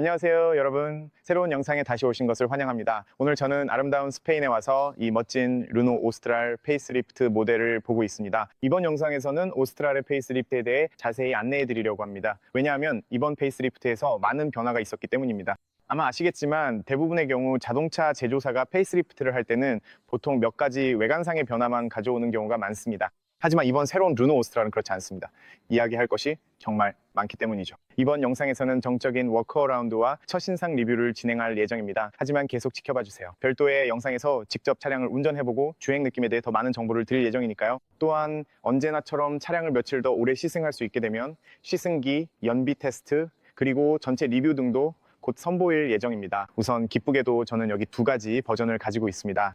안녕하세요, 여러분. 새로운 영상에 다시 오신 것을 환영합니다. 오늘 저는 아름다운 스페인에 와서 이 멋진 르노 오스트랄 페이스리프트 모델을 보고 있습니다. 이번 영상에서는 오스트랄의 페이스리프트에 대해 자세히 안내해 드리려고 합니다. 왜냐하면 이번 페이스리프트에서 많은 변화가 있었기 때문입니다. 아마 아시겠지만 대부분의 경우 자동차 제조사가 페이스리프트를 할 때는 보통 몇 가지 외관상의 변화만 가져오는 경우가 많습니다. 하지만 이번 새로운 르노 오스트랄은 그렇지 않습니다. 이야기할 것이 정말 많기 때문이죠. 이번 영상에서는 정적인 워크어라운드와 첫 신상 리뷰를 진행할 예정입니다. 하지만 계속 지켜봐 주세요. 별도의 영상에서 직접 차량을 운전해보고 주행 느낌에 대해 더 많은 정보를 드릴 예정이니까요. 또한 언제나처럼 차량을 며칠 더 오래 시승할 수 있게 되면 시승기, 연비 테스트, 그리고 전체 리뷰 등도 곧 선보일 예정입니다. 우선 기쁘게도 저는 여기 두 가지 버전을 가지고 있습니다.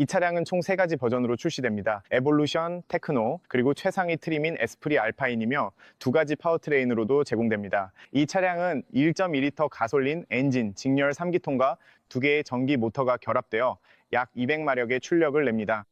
이 차량은 총세 가지 버전으로 출시됩니다. 에볼루션, 테크노, 그리고 최상위 트림인 에스프리 알파인이며 두 가지 파워트레인으로도 제공됩니다. 이 차량은 1.2리터 가솔린 엔진 직렬 3기통과 두 개의 전기 모터가 결합되어 약 200마력의 출력을 냅니다.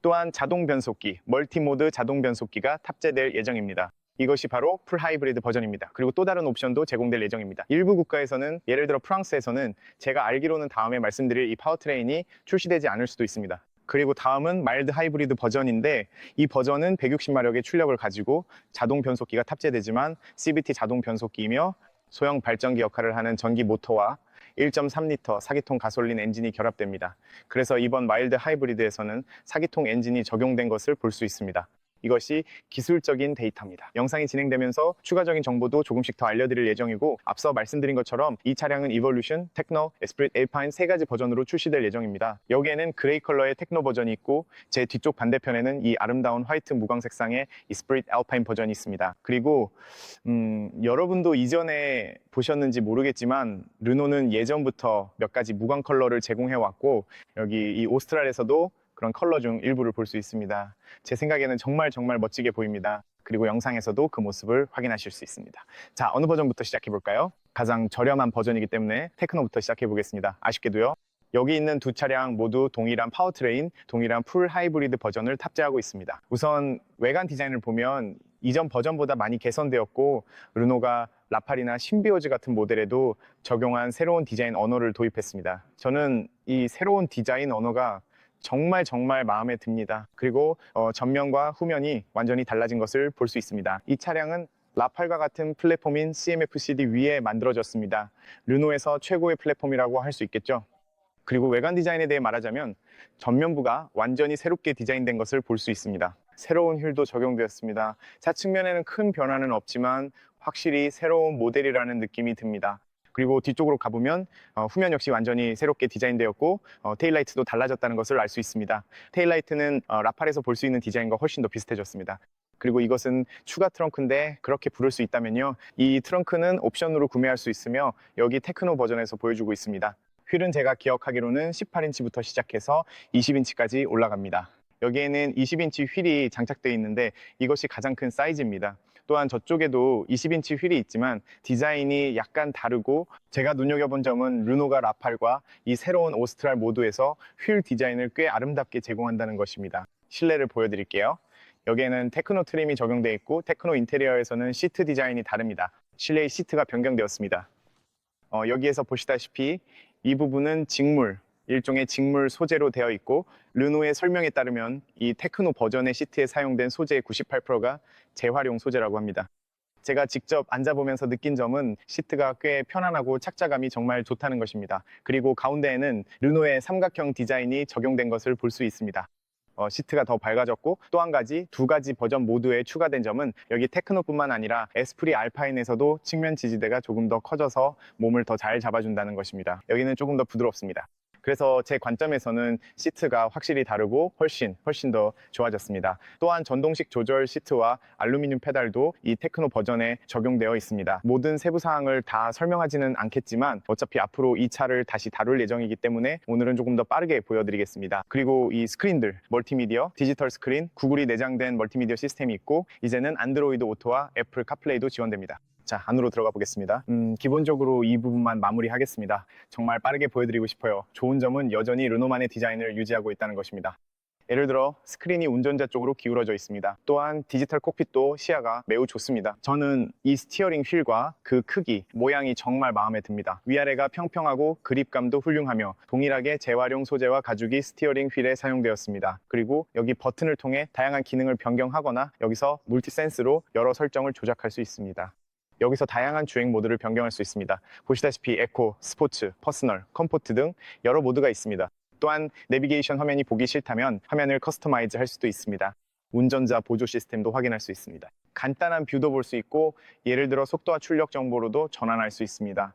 또한 자동 변속기, 멀티모드 자동 변속기가 탑재될 예정입니다. 이것이 바로 풀 하이브리드 버전입니다. 그리고 또 다른 옵션도 제공될 예정입니다. 일부 국가에서는 예를 들어 프랑스에서는 제가 알기로는 다음에 말씀드릴 이 파워트레인이 출시되지 않을 수도 있습니다. 그리고 다음은 마일드 하이브리드 버전인데 이 버전은 160마력의 출력을 가지고 자동 변속기가 탑재되지만 CVT 자동 변속기이며 소형 발전기 역할을 하는 전기 모터와 1.3리터 4기통 가솔린 엔진이 결합됩니다. 그래서 이번 마일드 하이브리드에서는 4기통 엔진이 적용된 것을 볼 수 있습니다. 이것이 기술적인 데이터입니다. 영상이 진행되면서 추가적인 정보도 조금씩 더 알려드릴 예정이고 앞서 말씀드린 것처럼 이 차량은 이볼루션, 테크노, 에스프릿 에이파인 세 가지 버전으로 출시될 예정입니다. 여기에는 그레이 컬러의 테크노 버전이 있고 제 뒤쪽 반대편에는 이 아름다운 화이트 무광 색상의 이스프릿 알파인 버전이 있습니다. 그리고 음, 여러분도 이전에 보셨는지 모르겠지만 르노는 예전부터 몇 가지 무광 컬러를 제공해 왔고 여기 이 오스트랄에서도 그런 컬러 중 일부를 볼 수 있습니다. 제 생각에는 정말 정말 멋지게 보입니다. 그리고 영상에서도 그 모습을 확인하실 수 있습니다. 자, 어느 버전부터 시작해 볼까요? 가장 저렴한 버전이기 때문에 테크노부터 시작해 보겠습니다. 아쉽게도요. 여기 있는 두 차량 모두 동일한 파워트레인, 동일한 풀 하이브리드 버전을 탑재하고 있습니다. 우선 외관 디자인을 보면 이전 버전보다 많이 개선되었고 르노가 라팔이나 신비오즈 같은 모델에도 적용한 새로운 디자인 언어를 도입했습니다. 저는 이 새로운 디자인 언어가 정말 정말 마음에 듭니다. 그리고 어, 전면과 후면이 완전히 달라진 것을 볼 수 있습니다. 이 차량은 라팔과 같은 플랫폼인 CMF-CD 위에 만들어졌습니다. 르노에서 최고의 플랫폼이라고 할 수 있겠죠. 그리고 외관 디자인에 대해 말하자면 전면부가 완전히 새롭게 디자인된 것을 볼 수 있습니다. 새로운 휠도 적용되었습니다. 좌측면에는 큰 변화는 없지만 확실히 새로운 모델이라는 느낌이 듭니다. 그리고 뒤쪽으로 가보면 어, 후면 역시 완전히 새롭게 디자인되었고 어, 테일라이트도 달라졌다는 것을 알 수 있습니다. 테일라이트는 어, 라팔에서 볼 수 있는 디자인과 훨씬 더 비슷해졌습니다. 그리고 이것은 추가 트렁크인데 그렇게 부를 수 있다면요. 이 트렁크는 옵션으로 구매할 수 있으며 여기 테크노 버전에서 보여주고 있습니다. 휠은 제가 기억하기로는 18인치부터 시작해서 20인치까지 올라갑니다. 여기에는 20인치 휠이 장착되어 있는데 이것이 가장 큰 사이즈입니다. 또한 저쪽에도 20인치 휠이 있지만 디자인이 약간 다르고 제가 눈여겨본 점은 르노가 라팔과 이 새로운 오스트랄 모드에서 휠 디자인을 꽤 아름답게 제공한다는 것입니다. 실내를 보여드릴게요. 여기에는 테크노 트림이 적용되어 있고 테크노 인테리어에서는 시트 디자인이 다릅니다. 실내의 시트가 변경되었습니다. 어, 여기에서 보시다시피 이 부분은 직물, 일종의 직물 소재로 되어 있고 르노의 설명에 따르면 이 테크노 버전의 시트에 사용된 소재의 98%가 재활용 소재라고 합니다. 제가 직접 앉아보면서 느낀 점은 시트가 꽤 편안하고 착자감이 정말 좋다는 것입니다. 그리고 가운데에는 르노의 삼각형 디자인이 적용된 것을 볼 수 있습니다. 어, 시트가 더 밝아졌고 또 한 가지 두 가지 버전 모두에 추가된 점은 여기 테크노뿐만 아니라 에스프리 알파인에서도 측면 지지대가 조금 더 커져서 몸을 더 잘 잡아준다는 것입니다. 여기는 조금 더 부드럽습니다. 그래서 제 관점에서는 시트가 확실히 다르고 훨씬 훨씬 더 좋아졌습니다. 또한 전동식 조절 시트와 알루미늄 페달도 이 테크노 버전에 적용되어 있습니다. 모든 세부 사항을 다 설명하지는 않겠지만 어차피 앞으로 이 차를 다시 다룰 예정이기 때문에 오늘은 조금 더 빠르게 보여드리겠습니다. 그리고 이 스크린들 멀티미디어, 디지털 스크린, 구글이 내장된 멀티미디어 시스템이 있고 이제는 안드로이드 오토와 애플 카플레이도 지원됩니다. 자, 안으로 들어가 보겠습니다. 음, 기본적으로 이 부분만 마무리하겠습니다. 정말 빠르게 보여드리고 싶어요. 좋은 점은 여전히 르노만의 디자인을 유지하고 있다는 것입니다. 예를 들어 스크린이 운전자 쪽으로 기울어져 있습니다. 또한 디지털 콕핏도 시야가 매우 좋습니다. 저는 이 스티어링 휠과 그 크기, 모양이 정말 마음에 듭니다. 위아래가 평평하고 그립감도 훌륭하며 동일하게 재활용 소재와 가죽이 스티어링 휠에 사용되었습니다. 그리고 여기 버튼을 통해 다양한 기능을 변경하거나 여기서 물티센스로 여러 설정을 조작할 수 있습니다. 여기서 다양한 주행 모드를 변경할 수 있습니다. 보시다시피 에코, 스포츠, 퍼스널, 컴포트 등 여러 모드가 있습니다. 또한 내비게이션 화면이 보기 싫다면 화면을 커스터마이즈 할 수도 있습니다. 운전자 보조 시스템도 확인할 수 있습니다. 간단한 뷰도 볼 수 있고 예를 들어 속도와 출력 정보로도 전환할 수 있습니다.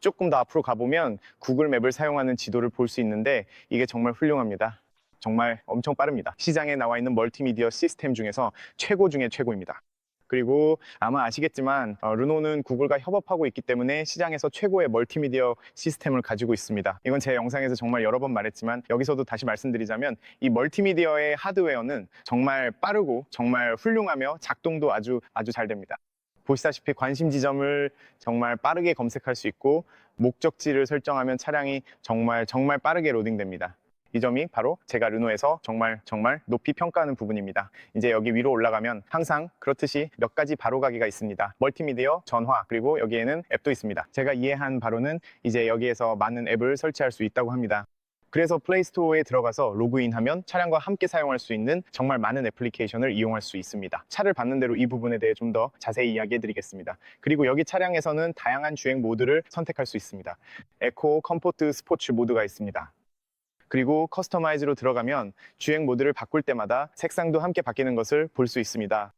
조금 더 앞으로 가보면 구글 맵을 사용하는 지도를 볼 수 있는데 이게 정말 훌륭합니다. 정말 엄청 빠릅니다. 시장에 나와 있는 멀티미디어 시스템 중에서 최고 중에 최고입니다. 그리고 아마 아시겠지만 어, 르노는 구글과 협업하고 있기 때문에 시장에서 최고의 멀티미디어 시스템을 가지고 있습니다. 이건 제 영상에서 정말 여러 번 말했지만 여기서도 다시 말씀드리자면 이 멀티미디어의 하드웨어는 정말 빠르고 정말 훌륭하며 작동도 아주 아주 잘 됩니다. 보시다시피 관심 지점을 정말 빠르게 검색할 수 있고 목적지를 설정하면 차량이 정말 정말 빠르게 로딩됩니다. 이 점이 바로 제가 르노에서 정말 정말 높이 평가하는 부분입니다. 이제 여기 위로 올라가면 항상 그렇듯이 몇 가지 바로가기가 있습니다. 멀티미디어, 전화, 그리고 여기에는 앱도 있습니다. 제가 이해한 바로는 이제 여기에서 많은 앱을 설치할 수 있다고 합니다. 그래서 플레이스토어에 들어가서 로그인하면 차량과 함께 사용할 수 있는 정말 많은 애플리케이션을 이용할 수 있습니다. 차를 받는 대로 이 부분에 대해 좀 더 자세히 이야기해 드리겠습니다. 그리고 여기 차량에서는 다양한 주행 모드를 선택할 수 있습니다. 에코, 컴포트, 스포츠 모드가 있습니다. 그리고 커스터마이즈로 들어가면 주행 모드를 바꿀 때마다 색상도 함께 바뀌는 것을 볼 수 있습니다.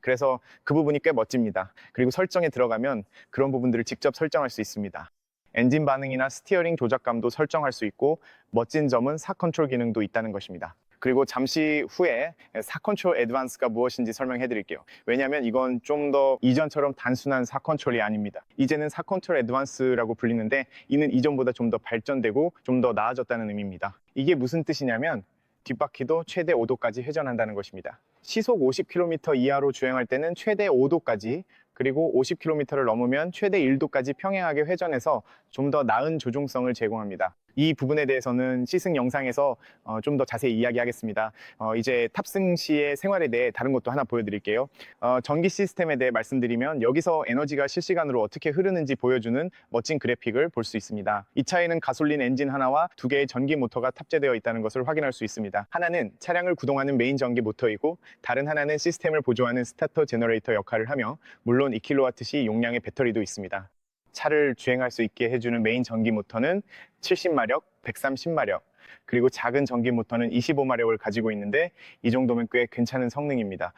그래서 그 부분이 꽤 멋집니다. 그리고 설정에 들어가면 그런 부분들을 직접 설정할 수 있습니다. 엔진 반응이나 스티어링 조작감도 설정할 수 있고 멋진 점은 사 컨트롤 기능도 있다는 것입니다. 그리고 잠시 후에 사 컨트롤 애드반스가 무엇인지 설명해 드릴게요. 왜냐하면 이건 좀 더 이전처럼 단순한 사 컨트롤이 아닙니다. 이제는 사 컨트롤 애드반스라고 불리는데 이는 이전보다 좀 더 발전되고 좀 더 나아졌다는 의미입니다. 이게 무슨 뜻이냐면 뒷바퀴도 최대 5도까지 회전한다는 것입니다. 시속 50km 이하로 주행할 때는 최대 5도까지 그리고 50km를 넘으면 최대 1도까지 평행하게 회전해서 좀 더 나은 조종성을 제공합니다. 이 부분에 대해서는 시승 영상에서 어, 좀 더 자세히 이야기하겠습니다. 어, 이제 탑승 시의 생활에 대해 다른 것도 하나 보여드릴게요. 어, 전기 시스템에 대해 말씀드리면 여기서 에너지가 실시간으로 어떻게 흐르는지 보여주는 멋진 그래픽을 볼 수 있습니다. 이 차에는 가솔린 엔진 하나와 두 개의 전기 모터가 탑재되어 있다는 것을 확인할 수 있습니다. 하나는 차량을 구동하는 메인 전기 모터이고 다른 하나는 시스템을 보조하는 스타터 제너레이터 역할을 하며 물론 2kWh 용량의 배터리도 있습니다. 차를 주행할 수 있게 해주는 메인 전기 모터는 70마력, 130마력, 그리고 작은 전기 모터는 25마력을 가지고 있는데 이 정도면 꽤 괜찮은 성능입니다.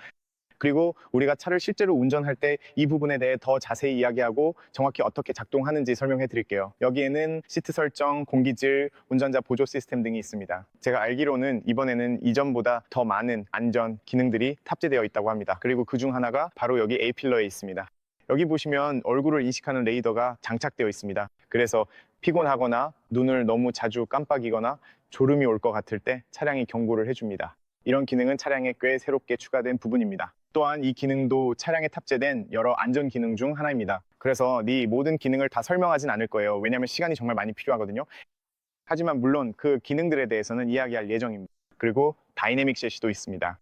그리고 우리가 차를 실제로 운전할 때 이 부분에 대해 더 자세히 이야기하고 정확히 어떻게 작동하는지 설명해 드릴게요. 여기에는 시트 설정, 공기질, 운전자 보조 시스템 등이 있습니다. 제가 알기로는 이번에는 이전보다 더 많은 안전 기능들이 탑재되어 있다고 합니다. 그리고 그 중 하나가 바로 여기 A 필러에 있습니다. 여기 보시면 얼굴을 인식하는 레이더가 장착되어 있습니다. 그래서 피곤하거나 눈을 너무 자주 깜빡이거나 졸음이 올 것 같을 때 차량이 경고를 해줍니다. 이런 기능은 차량에 꽤 새롭게 추가된 부분입니다. 또한 이 기능도 차량에 탑재된 여러 안전 기능 중 하나입니다. 그래서 이 모든 기능을 다 설명하진 않을 거예요. 왜냐하면 시간이 정말 많이 필요하거든요. 하지만 물론 그 기능들에 대해서는 이야기할 예정입니다. 그리고 다이내믹 셋시도 있습니다.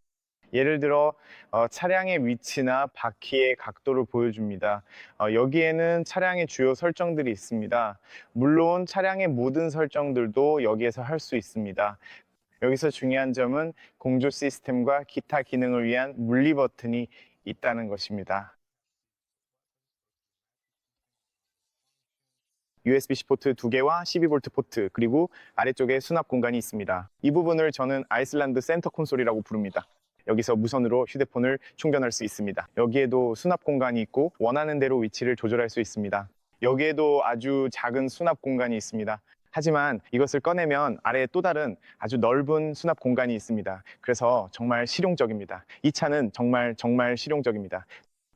예를 들어 어, 차량의 위치나 바퀴의 각도를 보여줍니다. 어, 여기에는 차량의 주요 설정들이 있습니다. 물론 차량의 모든 설정들도 여기에서 할 수 있습니다. 여기서 중요한 점은 공조 시스템과 기타 기능을 위한 물리 버튼이 있다는 것입니다. USB-C 포트 두 개와 12V 포트 그리고 아래쪽에 수납 공간이 있습니다. 이 부분을 저는 아이슬란드 센터 콘솔이라고 부릅니다. 여기서 무선으로 휴대폰을 충전할 수 있습니다. 여기에도 수납 공간이 있고 원하는 대로 위치를 조절할 수 있습니다. 여기에도 아주 작은 수납 공간이 있습니다. 하지만 이것을 꺼내면 아래에 또 다른 아주 넓은 수납 공간이 있습니다. 그래서 정말 실용적입니다. 이 차는 정말 정말 실용적입니다.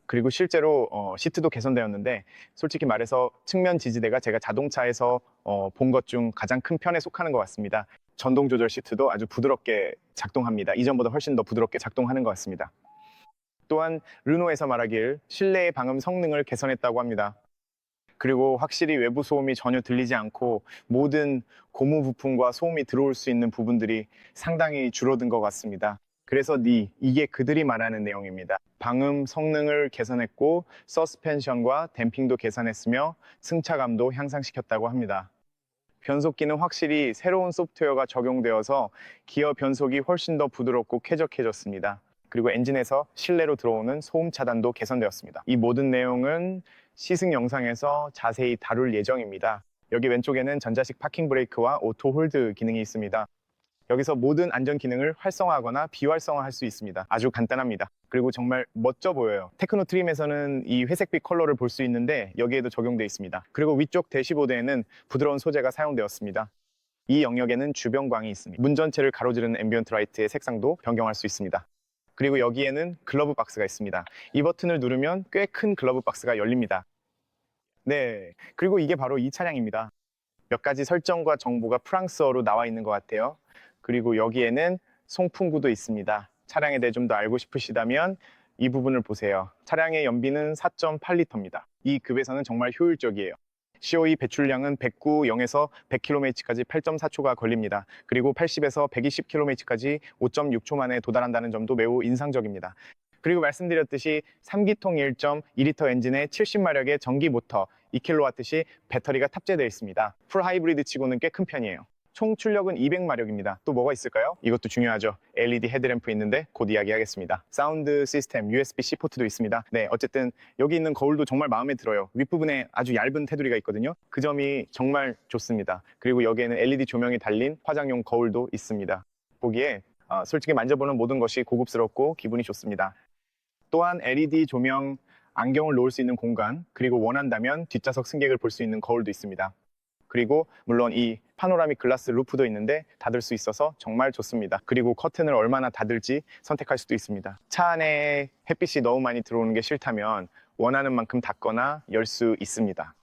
그리고 실제로 어, 시트도 개선되었는데 솔직히 말해서 측면 지지대가 제가 자동차에서 어, 본것 중 가장 큰 편에 속하는 것 같습니다. 전동 조절 시트도 아주 부드럽게 작동합니다. 이전보다 훨씬 더 부드럽게 작동하는 것 같습니다. 또한 르노에서 말하길 실내의 방음 성능을 개선했다고 합니다. 그리고 확실히 외부 소음이 전혀 들리지 않고 모든 고무 부품과 소음이 들어올 수 있는 부분들이 상당히 줄어든 것 같습니다. 그래서 니 이게 그들이 말하는 내용입니다. 방음 성능을 개선했고 서스펜션과 댐핑도 개선했으며 승차감도 향상시켰다고 합니다. 변속기는 확실히 새로운 소프트웨어가 적용되어서 기어 변속이 훨씬 더 부드럽고 쾌적해졌습니다. 그리고 엔진에서 실내로 들어오는 소음 차단도 개선되었습니다. 이 모든 내용은 시승 영상에서 자세히 다룰 예정입니다. 여기 왼쪽에는 전자식 파킹 브레이크와 오토 홀드 기능이 있습니다. 여기서 모든 안전 기능을 활성화하거나 비활성화할 수 있습니다. 아주 간단합니다. 그리고 정말 멋져 보여요. 테크노 트림에서는 이 회색빛 컬러를 볼 수 있는데 여기에도 적용되어 있습니다. 그리고 위쪽 대시보드에는 부드러운 소재가 사용되었습니다. 이 영역에는 주변광이 있습니다. 문 전체를 가로지르는 앰비언트 라이트의 색상도 변경할 수 있습니다. 그리고 여기에는 글러브 박스가 있습니다. 이 버튼을 누르면 꽤 큰 글러브 박스가 열립니다. 네, 그리고 이게 바로 이 차량입니다. 몇 가지 설정과 정보가 프랑스어로 나와 있는 것 같아요. 그리고 여기에는 송풍구도 있습니다. 차량에 대해 좀 더 알고 싶으시다면 이 부분을 보세요. 차량의 연비는 4.8리터입니다. 이 급에서는 정말 효율적이에요. COE 배출량은 109, 0에서 100km까지 8.4초가 걸립니다. 그리고 80에서 120km까지 5.6초 만에 도달한다는 점도 매우 인상적입니다. 그리고 말씀드렸듯이 3기통 1.2리터 엔진에 70마력의 전기 모터 2kW시 배터리가 탑재되어 있습니다. 풀 하이브리드 치고는 꽤 큰 편이에요. 총 출력은 200마력입니다. 또 뭐가 있을까요? 이것도 중요하죠. LED 헤드램프 있는데 곧 이야기하겠습니다. 사운드 시스템 USB-C 포트도 있습니다. 네, 어쨌든 여기 있는 거울도 정말 마음에 들어요. 윗부분에 아주 얇은 테두리가 있거든요. 그 점이 정말 좋습니다. 그리고 여기에는 LED 조명이 달린 화장용 거울도 있습니다. 보기에 어, 솔직히 만져보는 모든 것이 고급스럽고 기분이 좋습니다. 또한 LED 조명, 안경을 놓을 수 있는 공간, 그리고 원한다면 뒷좌석 승객을 볼 수 있는 거울도 있습니다. 그리고 물론 이 파노라믹 글라스 루프도 있는데 닫을 수 있어서 정말 좋습니다. 그리고 커튼을 얼마나 닫을지 선택할 수도 있습니다. 차 안에 햇빛이 너무 많이 들어오는 게 싫다면 원하는 만큼 닫거나 열 수 있습니다.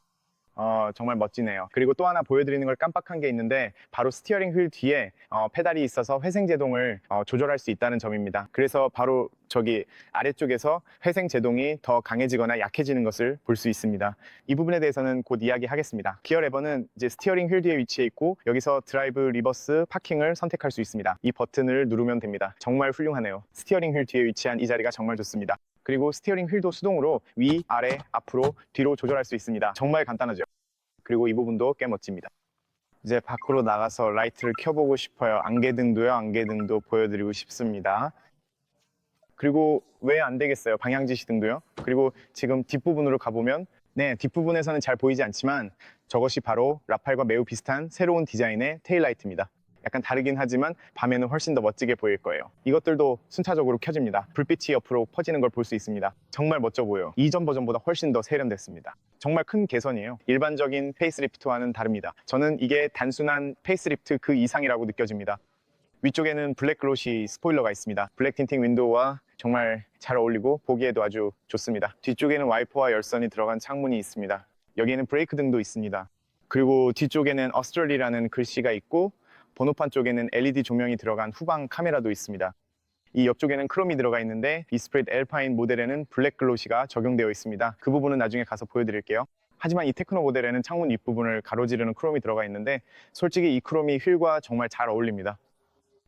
어, 정말 멋지네요. 그리고 또 하나 보여드리는 걸 깜빡한 게 있는데 바로 스티어링 휠 뒤에 어, 페달이 있어서 회생 제동을 어, 조절할 수 있다는 점입니다. 그래서 바로 저기 아래쪽에서 회생 제동이 더 강해지거나 약해지는 것을 볼 수 있습니다. 이 부분에 대해서는 곧 이야기하겠습니다. 기어 레버는 이제 스티어링 휠 뒤에 위치해 있고 여기서 드라이브, 리버스, 파킹을 선택할 수 있습니다. 이 버튼을 누르면 됩니다. 정말 훌륭하네요. 스티어링 휠 뒤에 위치한 이 자리가 정말 좋습니다. 그리고 스티어링 휠도 수동으로 위, 아래, 앞으로, 뒤로 조절할 수 있습니다. 정말 간단하죠. 그리고 이 부분도 꽤 멋집니다. 이제 밖으로 나가서 라이트를 켜보고 싶어요. 안개등도요. 안개등도 보여드리고 싶습니다. 그리고 왜 안 되겠어요? 방향지시 등도요. 그리고 지금 뒷부분으로 가보면 네, 뒷부분에서는 잘 보이지 않지만 저것이 바로 라팔과 매우 비슷한 새로운 디자인의 테일라이트입니다. 약간 다르긴 하지만 밤에는 훨씬 더 멋지게 보일 거예요. 이것들도 순차적으로 켜집니다. 불빛이 옆으로 퍼지는 걸 볼 수 있습니다. 정말 멋져 보여요. 이전 버전보다 훨씬 더 세련됐습니다. 정말 큰 개선이에요. 일반적인 페이스리프트와는 다릅니다. 저는 이게 단순한 페이스리프트 그 이상이라고 느껴집니다. 위쪽에는 블랙 글로시 스포일러가 있습니다. 블랙 틴팅 윈도우와 정말 잘 어울리고 보기에도 아주 좋습니다. 뒤쪽에는 와이퍼와 열선이 들어간 창문이 있습니다. 여기에는 브레이크 등도 있습니다. 그리고 뒤쪽에는 어스트럴리라는 글씨가 있고 번호판 쪽에는 LED 조명이 들어간 후방 카메라도 있습니다. 이 옆쪽에는 크롬이 들어가 있는데 이 스프레드 엘파인 모델에는 블랙 글로시가 적용되어 있습니다. 그 부분은 나중에 가서 보여드릴게요. 하지만 이 테크노 모델에는 창문 윗부분을 가로지르는 크롬이 들어가 있는데 솔직히 이 크롬이 휠과 정말 잘 어울립니다.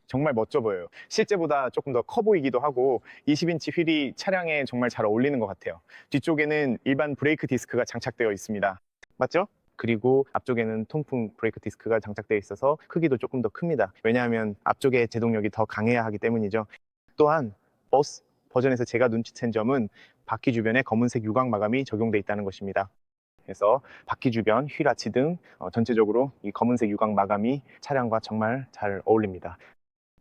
정말 멋져 보여요. 실제보다 조금 더 커 보이기도 하고 20인치 휠이 차량에 정말 잘 어울리는 것 같아요. 뒤쪽에는 일반 브레이크 디스크가 장착되어 있습니다. 맞죠? 그리고 앞쪽에는 통풍 브레이크 디스크가 장착되어 있어서 크기도 조금 더 큽니다. 왜냐하면 앞쪽에 제동력이 더 강해야 하기 때문이죠. 또한 버스 버전에서 제가 눈치챈 점은 바퀴 주변에 검은색 유광 마감이 적용되어 있다는 것입니다. 그래서 바퀴 주변, 휠 아치 등 어, 전체적으로 이 검은색 유광 마감이 차량과 정말 잘 어울립니다.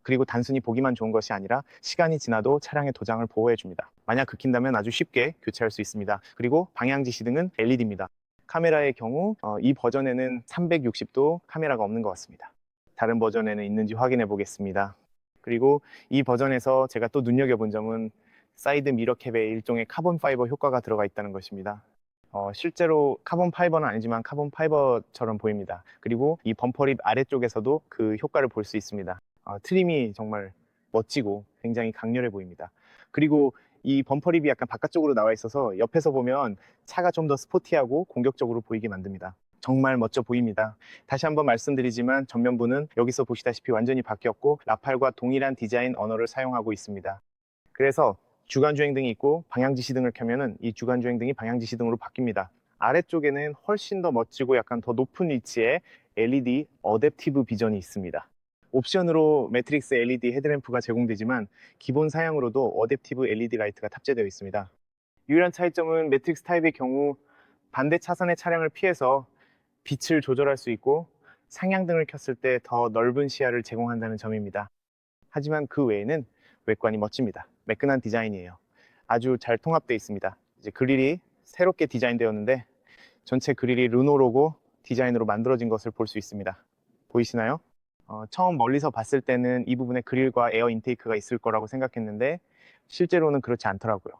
그리고 단순히 보기만 좋은 것이 아니라 시간이 지나도 차량의 도장을 보호해 줍니다. 만약 긁힌다면 아주 쉽게 교체할 수 있습니다. 그리고 방향 지시 등은 LED입니다. 카메라의 경우 어, 이 버전에는 360도 카메라가 없는 것 같습니다. 다른 버전에는 있는지 확인해 보겠습니다. 그리고 이 버전에서 제가 또 눈여겨본 점은 사이드 미러캡에 일종의 카본 파이버 효과가 들어가 있다는 것입니다. 어, 실제로 카본 파이버는 아니지만 카본 파이버처럼 보입니다. 그리고 이 범퍼립 아래쪽에서도 그 효과를 볼 수 있습니다. 어, 트림이 정말 멋지고 굉장히 강렬해 보입니다. 그리고 이 범퍼 립이 약간 바깥쪽으로 나와 있어서 옆에서 보면 차가 좀 더 스포티하고 공격적으로 보이게 만듭니다. 정말 멋져 보입니다. 다시 한번 말씀드리지만 전면부는 여기서 보시다시피 완전히 바뀌었고 라팔과 동일한 디자인 언어를 사용하고 있습니다. 그래서 주간 주행등이 있고 방향 지시등을 켜면은 이 주간 주행등이 방향 지시등으로 바뀝니다. 아래쪽에는 훨씬 더 멋지고 약간 더 높은 위치에 LED 어댑티브 비전이 있습니다. 옵션으로 매트릭스 LED 헤드램프가 제공되지만 기본 사양으로도 어댑티브 LED 라이트가 탑재되어 있습니다. 유일한 차이점은 매트릭스 타입의 경우 반대 차선의 차량을 피해서 빛을 조절할 수 있고 상향등을 켰을 때 더 넓은 시야를 제공한다는 점입니다. 하지만 그 외에는 외관이 멋집니다. 매끈한 디자인이에요. 아주 잘 통합되어 있습니다. 이제 그릴이 새롭게 디자인되었는데 전체 그릴이 르노 로고 디자인으로 만들어진 것을 볼 수 있습니다. 보이시나요? 어, 처음 멀리서 봤을 때는 이 부분에 그릴과 에어 인테이크가 있을 거라고 생각했는데 실제로는 그렇지 않더라고요.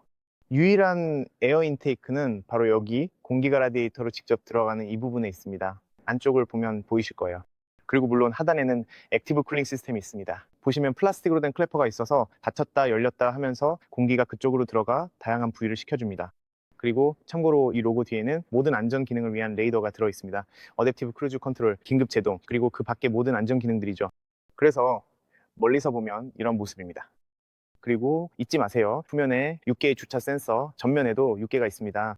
유일한 에어 인테이크는 바로 여기 공기가 라디에이터로 직접 들어가는 이 부분에 있습니다. 안쪽을 보면 보이실 거예요. 그리고 물론 하단에는 액티브 쿨링 시스템이 있습니다. 보시면 플라스틱으로 된 클래퍼가 있어서 닫혔다 열렸다 하면서 공기가 그쪽으로 들어가 다양한 부위를 식혀줍니다. 그리고 참고로 이 로고 뒤에는 모든 안전 기능을 위한 레이더가 들어 있습니다. 어댑티브 크루즈 컨트롤, 긴급 제동, 그리고 그 밖에 모든 안전 기능들이죠. 그래서 멀리서 보면 이런 모습입니다. 그리고 잊지 마세요. 후면에 6개의 주차 센서, 전면에도 6개가 있습니다.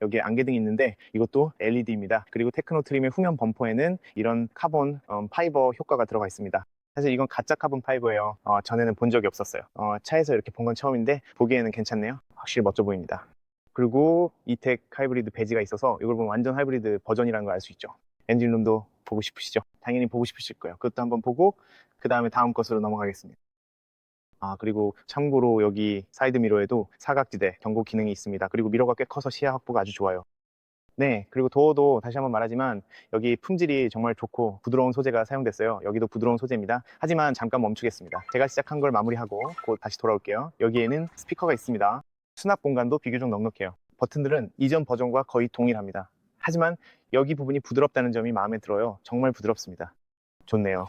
여기에 안개등이 있는데 이것도 LED입니다. 그리고 테크노 트림의 후면 범퍼에는 이런 카본 어, 파이버 효과가 들어가 있습니다. 사실 이건 가짜 카본 파이버예요. 어, 전에는 본 적이 없었어요. 어, 차에서 이렇게 본 건 처음인데 보기에는 괜찮네요. 확실히 멋져 보입니다. 그리고 이텍 하이브리드 배지가 있어서 이걸 보면 완전 하이브리드 버전이라는 걸 알 수 있죠. 엔진룸도 보고 싶으시죠? 당연히 보고 싶으실 거예요. 그것도 한번 보고 그 다음에 다음 것으로 넘어가겠습니다. 아 그리고 참고로 여기 사이드 미러에도 사각지대 경고 기능이 있습니다. 그리고 미러가 꽤 커서 시야 확보가 아주 좋아요. 네, 그리고 도어도 다시 한번 말하지만 여기 품질이 정말 좋고 부드러운 소재가 사용됐어요. 여기도 부드러운 소재입니다. 하지만 잠깐 멈추겠습니다. 제가 시작한 걸 마무리하고 곧 다시 돌아올게요. 여기에는 스피커가 있습니다. 수납 공간도 비교적 넉넉해요. 버튼들은 이전 버전과 거의 동일합니다. 하지만 여기 부분이 부드럽다는 점이 마음에 들어요. 정말 부드럽습니다. 좋네요.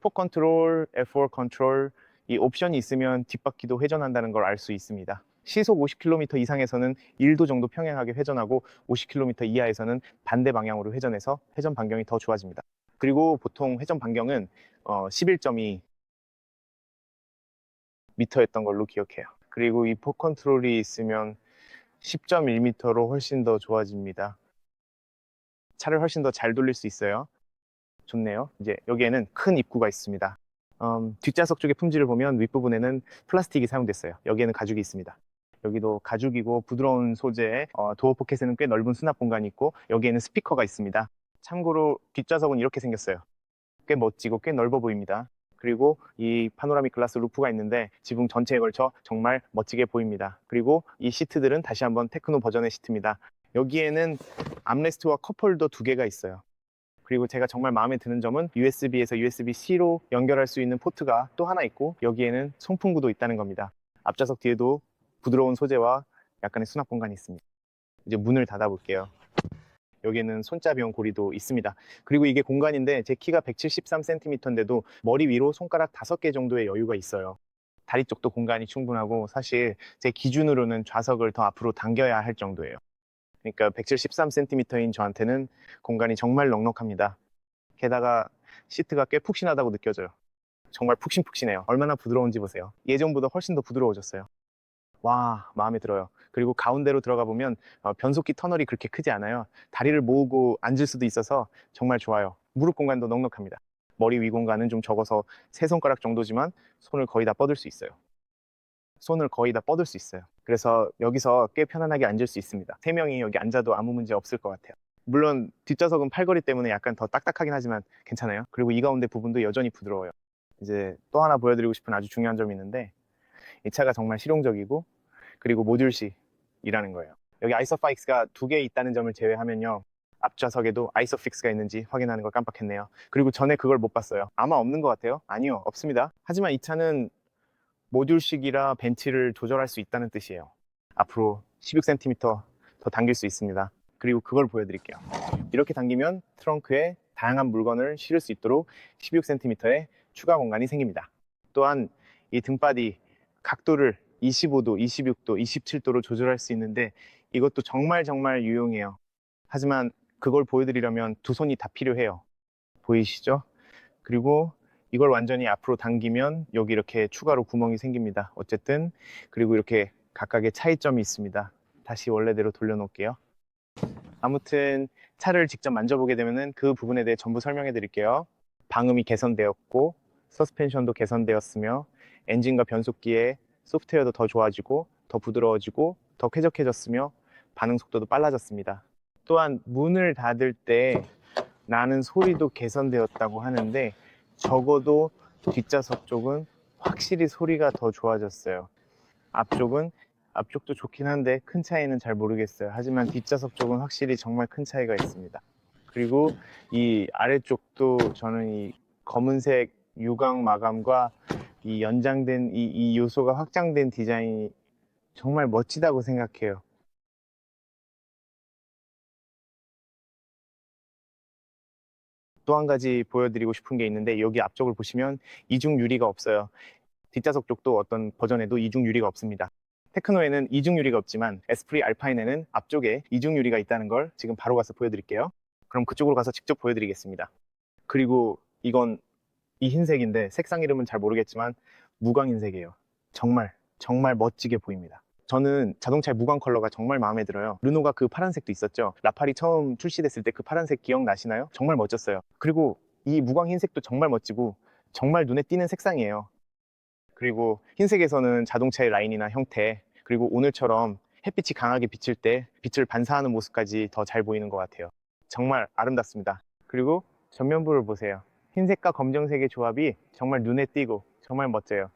포 컨트롤, F4 컨트롤, 이 옵션이 있으면 뒷바퀴도 회전한다는 걸 알 수 있습니다. 시속 50km 이상에서는 1도 정도 평행하게 회전하고 50km 이하에서는 반대 방향으로 회전해서 회전 반경이 더 좋아집니다. 그리고 보통 회전 반경은 어, 11.2 미터였던 걸로 기억해요. 그리고 이포 컨트롤이 있으면 10.1m로 훨씬 더 좋아집니다. 차를 훨씬 더 잘 돌릴 수 있어요. 좋네요. 이제 여기에는 큰 입구가 있습니다. 음, 뒷좌석 쪽의 품질을 보면 윗부분에는 플라스틱이 사용됐어요. 여기에는 가죽이 있습니다. 여기도 가죽이고 부드러운 소재의 어, 도어 포켓에는 꽤 넓은 수납 공간이 있고 여기에는 스피커가 있습니다. 참고로 뒷좌석은 이렇게 생겼어요. 꽤 멋지고 꽤 넓어 보입니다. 그리고 이 파노라믹 글라스 루프가 있는데 지붕 전체에 걸쳐 정말 멋지게 보입니다. 그리고 이 시트들은 다시 한번 테크노 버전의 시트입니다. 여기에는 암레스트와 컵홀더 두 개가 있어요. 그리고 제가 정말 마음에 드는 점은 USB에서 USB-C로 연결할 수 있는 포트가 또 하나 있고 여기에는 송풍구도 있다는 겁니다. 앞좌석 뒤에도 부드러운 소재와 약간의 수납 공간이 있습니다. 이제 문을 닫아 볼게요. 여기에는 손잡이용 고리도 있습니다. 그리고 이게 공간인데 제 키가 173cm인데도 머리 위로 손가락 5개 정도의 여유가 있어요. 다리 쪽도 공간이 충분하고 사실 제 기준으로는 좌석을 더 앞으로 당겨야 할 정도예요. 그러니까 173cm인 저한테는 공간이 정말 넉넉합니다. 게다가 시트가 꽤 푹신하다고 느껴져요. 정말 푹신푹신해요. 얼마나 부드러운지 보세요. 예전보다 훨씬 더 부드러워졌어요. 와, 마음에 들어요. 그리고 가운데로 들어가 보면 어, 변속기 터널이 그렇게 크지 않아요. 다리를 모으고 앉을 수도 있어서 정말 좋아요. 무릎 공간도 넉넉합니다. 머리 위 공간은 좀 적어서 세 손가락 정도지만 손을 거의 다 뻗을 수 있어요. 손을 거의 다 뻗을 수 있어요. 그래서 여기서 꽤 편안하게 앉을 수 있습니다. 세 명이 여기 앉아도 아무 문제 없을 것 같아요. 물론 뒷좌석은 팔걸이 때문에 약간 더 딱딱하긴 하지만 괜찮아요. 그리고 이 가운데 부분도 여전히 부드러워요. 이제 또 하나 보여드리고 싶은 아주 중요한 점이 있는데 이 차가 정말 실용적이고 그리고 모듈식이라는 거예요. 여기 아이소파익스가 두 개 있다는 점을 제외하면요. 앞좌석에도 아이소픽스가 있는지 확인하는 걸 깜빡했네요. 그리고 전에 그걸 못 봤어요. 아마 없는 것 같아요. 아니요, 없습니다. 하지만 이 차는 모듈식이라 벤치를 조절할 수 있다는 뜻이에요. 앞으로 16cm 더 당길 수 있습니다. 그리고 그걸 보여드릴게요. 이렇게 당기면 트렁크에 다양한 물건을 실을 수 있도록 16cm의 추가 공간이 생깁니다. 또한 이 등바디 각도를 25도, 26도, 27도로 조절할 수 있는데 이것도 정말 정말 유용해요. 하지만 그걸 보여드리려면 두 손이 다 필요해요. 보이시죠? 그리고 이걸 완전히 앞으로 당기면 여기 이렇게 추가로 구멍이 생깁니다. 어쨌든 그리고 이렇게 각각의 차이점이 있습니다. 다시 원래대로 돌려놓을게요. 아무튼 차를 직접 만져보게 되면은 그 부분에 대해 전부 설명해 드릴게요. 방음이 개선되었고 서스펜션도 개선되었으며 엔진과 변속기의 소프트웨어도 더 좋아지고 더 부드러워지고 더 쾌적해졌으며 반응 속도도 빨라졌습니다. 또한 문을 닫을 때 나는 소리도 개선되었다고 하는데 적어도 뒷좌석 쪽은 확실히 소리가 더 좋아졌어요. 앞쪽은 앞쪽도 좋긴 한데 큰 차이는 잘 모르겠어요. 하지만 뒷좌석 쪽은 확실히 정말 큰 차이가 있습니다. 그리고 이 아래쪽도 저는 이 검은색 유광 마감과 이 연장된 이, 이 요소가 확장된 디자인이 정말 멋지다고 생각해요. 또 한 가지 보여드리고 싶은 게 있는데 여기 앞쪽을 보시면 이중 유리가 없어요. 뒷좌석 쪽도 어떤 버전에도 이중 유리가 없습니다. 테크노에는 이중 유리가 없지만 에스프리 알파인에는 앞쪽에 이중 유리가 있다는 걸 지금 바로 가서 보여드릴게요. 그럼 그쪽으로 가서 직접 보여드리겠습니다. 그리고 이건 이 흰색인데 색상 이름은 잘 모르겠지만 무광 흰색이에요. 정말 정말 멋지게 보입니다. 저는 자동차의 무광 컬러가 정말 마음에 들어요. 르노가 그 파란색도 있었죠. 라팔이 처음 출시됐을 때 그 파란색 기억나시나요? 정말 멋졌어요. 그리고 이 무광 흰색도 정말 멋지고 정말 눈에 띄는 색상이에요. 그리고 흰색에서는 자동차의 라인이나 형태 그리고 오늘처럼 햇빛이 강하게 비칠 때 빛을 반사하는 모습까지 더 잘 보이는 것 같아요. 정말 아름답습니다. 그리고 전면부를 보세요. 흰색과 검정색의 조합이 정말 눈에 띄고 정말 멋져요.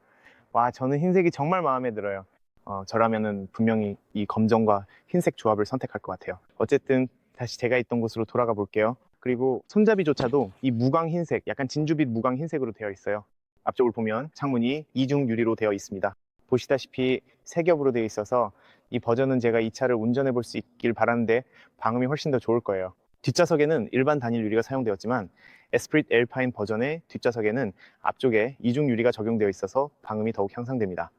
와, 저는 흰색이 정말 마음에 들어요. 어, 저라면은 분명히 이 검정과 흰색 조합을 선택할 것 같아요. 어쨌든 다시 제가 있던 곳으로 돌아가 볼게요. 그리고 손잡이조차도 이 무광 흰색, 약간 진주빛 무광 흰색으로 되어 있어요. 앞쪽을 보면 창문이 이중 유리로 되어 있습니다. 보시다시피 세 겹으로 되어 있어서 이 버전은 제가 이 차를 운전해 볼 수 있길 바라는데 방음이 훨씬 더 좋을 거예요. 뒷좌석에는 일반 단일 유리가 사용되었지만 에스프릿 엘파인 버전의 뒷좌석에는 앞쪽에 이중 유리가 적용되어 있어서 방음이 더욱 향상됩니다.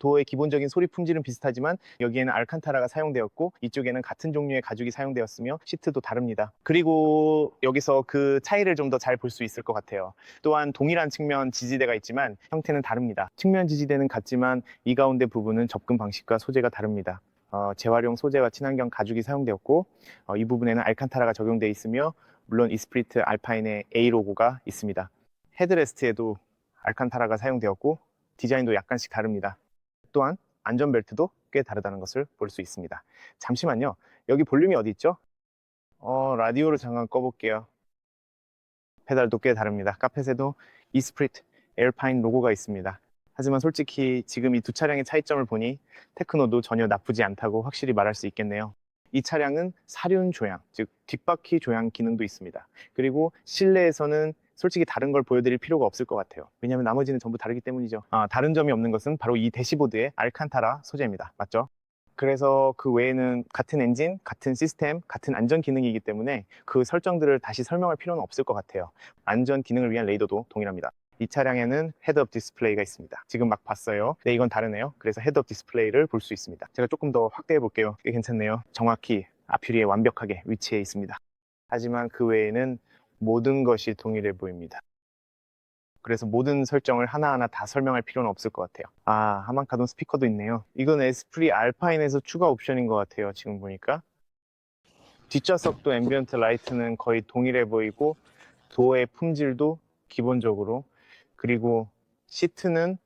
도어의 기본적인 소리 품질은 비슷하지만 여기에는 알칸타라가 사용되었고 이쪽에는 같은 종류의 가죽이 사용되었으며 시트도 다릅니다. 그리고 여기서 그 차이를 좀 더 잘 볼 수 있을 것 같아요. 또한 동일한 측면 지지대가 있지만 형태는 다릅니다. 측면 지지대는 같지만 이 가운데 부분은 접근 방식과 소재가 다릅니다. 어, 재활용 소재와 친환경 가죽이 사용되었고 어, 이 부분에는 알칸타라가 적용되어 있으며 물론 이스프리트 알파인의 A 로고가 있습니다. 헤드레스트에도 알칸타라가 사용되었고 디자인도 약간씩 다릅니다. 또한 안전벨트도 꽤 다르다는 것을 볼 수 있습니다. 잠시만요. 여기 볼륨이 어디 있죠? 어, 라디오를 잠깐 꺼볼게요. 페달도 꽤 다릅니다. 카펫에도 이스프리트 에어파인 로고가 있습니다. 하지만 솔직히 지금 이 두 차량의 차이점을 보니 테크노도 전혀 나쁘지 않다고 확실히 말할 수 있겠네요. 이 차량은 사륜 조향, 즉 뒷바퀴 조향 기능도 있습니다. 그리고 실내에서는 솔직히 다른 걸 보여드릴 필요가 없을 것 같아요. 왜냐하면 나머지는 전부 다르기 때문이죠. 아, 다른 점이 없는 것은 바로 이 대시보드의 알칸타라 소재입니다. 맞죠? 그래서 그 외에는 같은 엔진, 같은 시스템, 같은 안전 기능이기 때문에 그 설정들을 다시 설명할 필요는 없을 것 같아요. 안전 기능을 위한 레이더도 동일합니다. 이 차량에는 헤드업 디스플레이가 있습니다. 지금 막 봤어요. 네, 이건 다르네요. 그래서 헤드업 디스플레이를 볼 수 있습니다. 제가 조금 더 확대해 볼게요. 꽤 괜찮네요. 정확히 앞유리에 완벽하게 위치해 있습니다. 하지만 그 외에는 모든 것이 동일해 보입니다. 그래서 모든 설정을 하나하나 다 설명할 필요는 없을 것 같아요. 아, 하만카돈 스피커도 있네요. 이건 에스프리 알파인에서 추가 옵션인 것 같아요. 지금 보니까. 뒷좌석도 앰비언트 라이트는 거의 동일해 보이고 도어의 품질도 기본적으로 그리고 시트는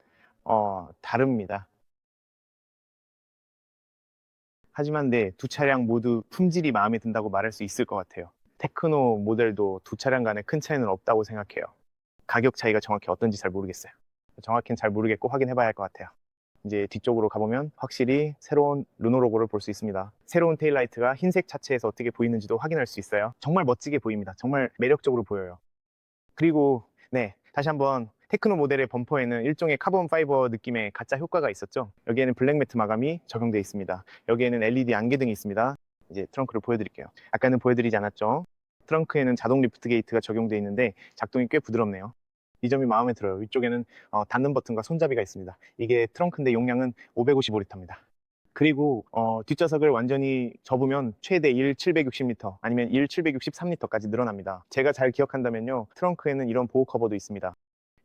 어, 다릅니다. 하지만 네, 두 차량 모두 품질이 마음에 든다고 말할 수 있을 것 같아요. 테크노 모델도 두 차량 간에 큰 차이는 없다고 생각해요. 가격 차이가 정확히 어떤지 잘 모르겠어요. 정확히는 잘 모르겠고 확인해 봐야 할 것 같아요. 이제 뒤쪽으로 가보면 확실히 새로운 르노 로고를 볼 수 있습니다. 새로운 테일라이트가 흰색 차체에서 어떻게 보이는지도 확인할 수 있어요. 정말 멋지게 보입니다. 정말 매력적으로 보여요. 그리고 네, 다시 한번 테크노 모델의 범퍼에는 일종의 카본 파이버 느낌의 가짜 효과가 있었죠. 여기에는 블랙 매트 마감이 적용되어 있습니다. 여기에는 LED 안개등이 있습니다. 이제 트렁크를 보여드릴게요. 아까는 보여드리지 않았죠. 트렁크에는 자동 리프트 게이트가 적용되어 있는데 작동이 꽤 부드럽네요. 이 점이 마음에 들어요. 위쪽에는 어, 닫는 버튼과 손잡이가 있습니다. 이게 트렁크인데 용량은 555리터입니다. 그리고 어, 뒷좌석을 완전히 접으면 최대 1 760m 아니면 1 763m까지 늘어납니다. 제가 잘 기억한다면요. 트렁크에는 이런 보호 커버도 있습니다.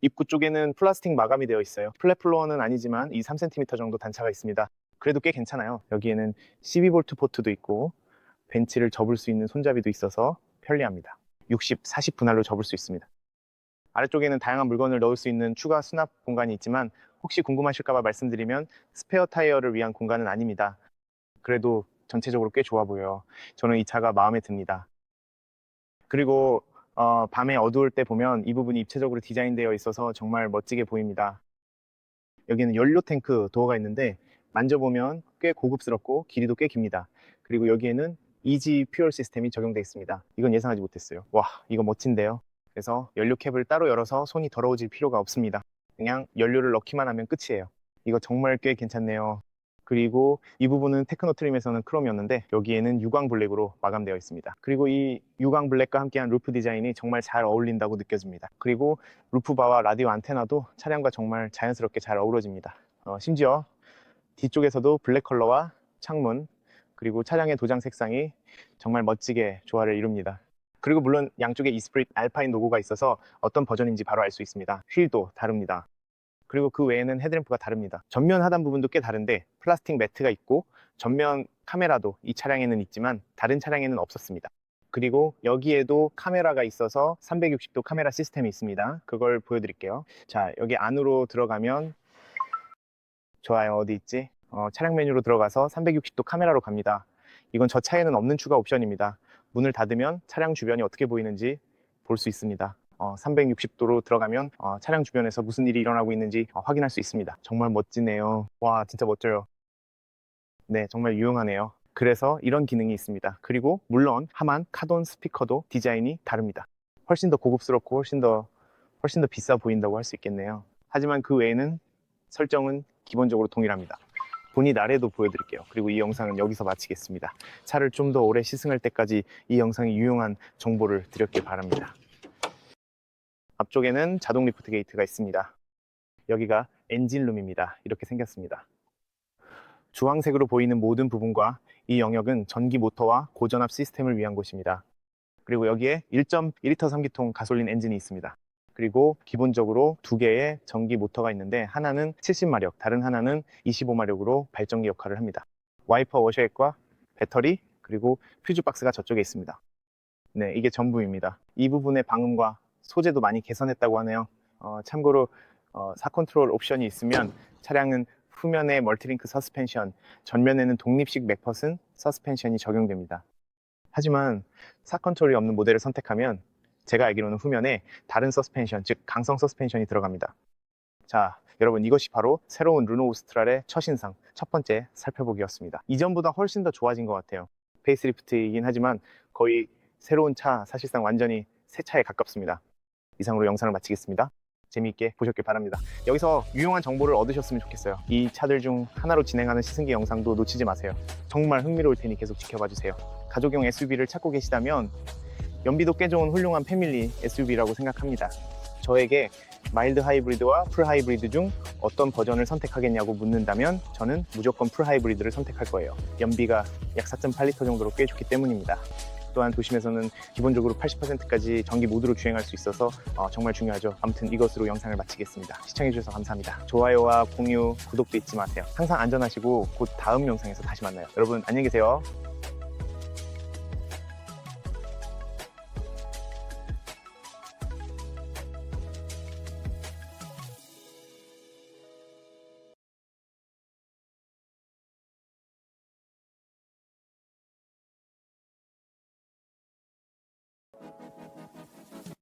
입구 쪽에는 플라스틱 마감이 되어 있어요. 플랫플로어는 아니지만 이 3cm 정도 단차가 있습니다. 그래도 꽤 괜찮아요. 여기에는 12V 포트도 있고 벤치를 접을 수 있는 손잡이도 있어서 편리합니다. 60, 40 분할로 접을 수 있습니다. 아래쪽에는 다양한 물건을 넣을 수 있는 추가 수납 공간이 있지만 혹시 궁금하실까봐 말씀드리면 스페어 타이어를 위한 공간은 아닙니다. 그래도 전체적으로 꽤 좋아 보여요. 저는 이 차가 마음에 듭니다. 그리고 어, 밤에 어두울 때 보면 이 부분이 입체적으로 디자인되어 있어서 정말 멋지게 보입니다. 여기는 연료 탱크 도어가 있는데 만져보면 꽤 고급스럽고 길이도 꽤 깁니다. 그리고 여기에는 이지 퓨얼 시스템이 적용되어 있습니다. 이건 예상하지 못했어요. 와, 이거 멋진데요. 그래서 연료 캡을 따로 열어서 손이 더러워질 필요가 없습니다. 그냥 연료를 넣기만 하면 끝이에요. 이거 정말 꽤 괜찮네요. 그리고 이 부분은 테크노 트림에서는 크롬이었는데 여기에는 유광 블랙으로 마감되어 있습니다. 그리고 이 유광 블랙과 함께한 루프 디자인이 정말 잘 어울린다고 느껴집니다. 그리고 루프바와 라디오 안테나도 차량과 정말 자연스럽게 잘 어우러집니다. 어, 심지어 뒤쪽에서도 블랙 컬러와 창문 그리고 차량의 도장 색상이 정말 멋지게 조화를 이룹니다. 그리고 물론 양쪽에 이스프릿 알파인 로고가 있어서 어떤 버전인지 바로 알 수 있습니다. 휠도 다릅니다. 그리고 그 외에는 헤드램프가 다릅니다. 전면 하단 부분도 꽤 다른데 플라스틱 매트가 있고 전면 카메라도 이 차량에는 있지만 다른 차량에는 없었습니다. 그리고 여기에도 카메라가 있어서 360도 카메라 시스템이 있습니다. 그걸 보여드릴게요. 자, 여기 안으로 들어가면 좋아요. 어디 있지? 어, 차량 메뉴로 들어가서 360도 카메라로 갑니다. 이건 저 차에는 없는 추가 옵션입니다. 문을 닫으면 차량 주변이 어떻게 보이는지 볼 수 있습니다. 어, 360도로 들어가면 어, 차량 주변에서 무슨 일이 일어나고 있는지 어, 확인할 수 있습니다. 정말 멋지네요. 와, 진짜 멋져요. 네, 정말 유용하네요. 그래서 이런 기능이 있습니다. 그리고 물론 하만 카돈 스피커도 디자인이 다릅니다. 훨씬 더 고급스럽고 훨씬 더 훨씬 더 비싸 보인다고 할 수 있겠네요. 하지만 그 외에는 설정은 기본적으로 동일합니다. 본인 아래도 보여드릴게요. 그리고 이 영상은 여기서 마치겠습니다. 차를 좀 더 오래 시승할 때까지 이 영상이 유용한 정보를 드렸길 바랍니다. 앞쪽에는 자동 리프트 게이트가 있습니다. 여기가 엔진룸입니다. 이렇게 생겼습니다. 주황색으로 보이는 모든 부분과 이 영역은 전기 모터와 고전압 시스템을 위한 곳입니다. 그리고 여기에 1.1리터 3기통 가솔린 엔진이 있습니다. 그리고 기본적으로 두 개의 전기 모터가 있는데 하나는 70마력, 다른 하나는 25마력으로 발전기 역할을 합니다. 와이퍼 워셔액과 배터리 그리고 퓨즈 박스가 저쪽에 있습니다. 네, 이게 전부입니다. 이 부분의 방음과 소재도 많이 개선했다고 하네요. 어, 참고로 어, 사 컨트롤 옵션이 있으면 차량은 후면에 멀티링크 서스펜션, 전면에는 독립식 맥퍼슨 서스펜션이 적용됩니다. 하지만 사 컨트롤이 없는 모델을 선택하면 제가 알기로는 후면에 다른 서스펜션, 즉 강성 서스펜션이 들어갑니다. 자, 여러분 이것이 바로 새로운 르노 오스트랄의 첫 인상, 첫 번째 살펴보기였습니다. 이전보다 훨씬 더 좋아진 것 같아요. 페이스리프트이긴 하지만 거의 새로운 차, 사실상 완전히 새 차에 가깝습니다. 이상으로 영상을 마치겠습니다. 재미있게 보셨길 바랍니다. 여기서 유용한 정보를 얻으셨으면 좋겠어요. 이 차들 중 하나로 진행하는 시승기 영상도 놓치지 마세요. 정말 흥미로울 테니 계속 지켜봐 주세요. 가족용 SUV를 찾고 계시다면 연비도 꽤 좋은 훌륭한 패밀리 SUV라고 생각합니다. 저에게 마일드 하이브리드와 풀 하이브리드 중 어떤 버전을 선택하겠냐고 묻는다면 저는 무조건 풀 하이브리드를 선택할 거예요. 연비가 약 4.8리터 정도로 꽤 좋기 때문입니다. 또한 도심에서는 기본적으로 80%까지 전기 모드로 주행할 수 있어서 어, 정말 중요하죠. 아무튼 이것으로 영상을 마치겠습니다. 시청해주셔서 감사합니다. 좋아요와 공유, 구독도 잊지 마세요. 항상 안전하시고 곧 다음 영상에서 다시 만나요. 여러분 안녕히 계세요.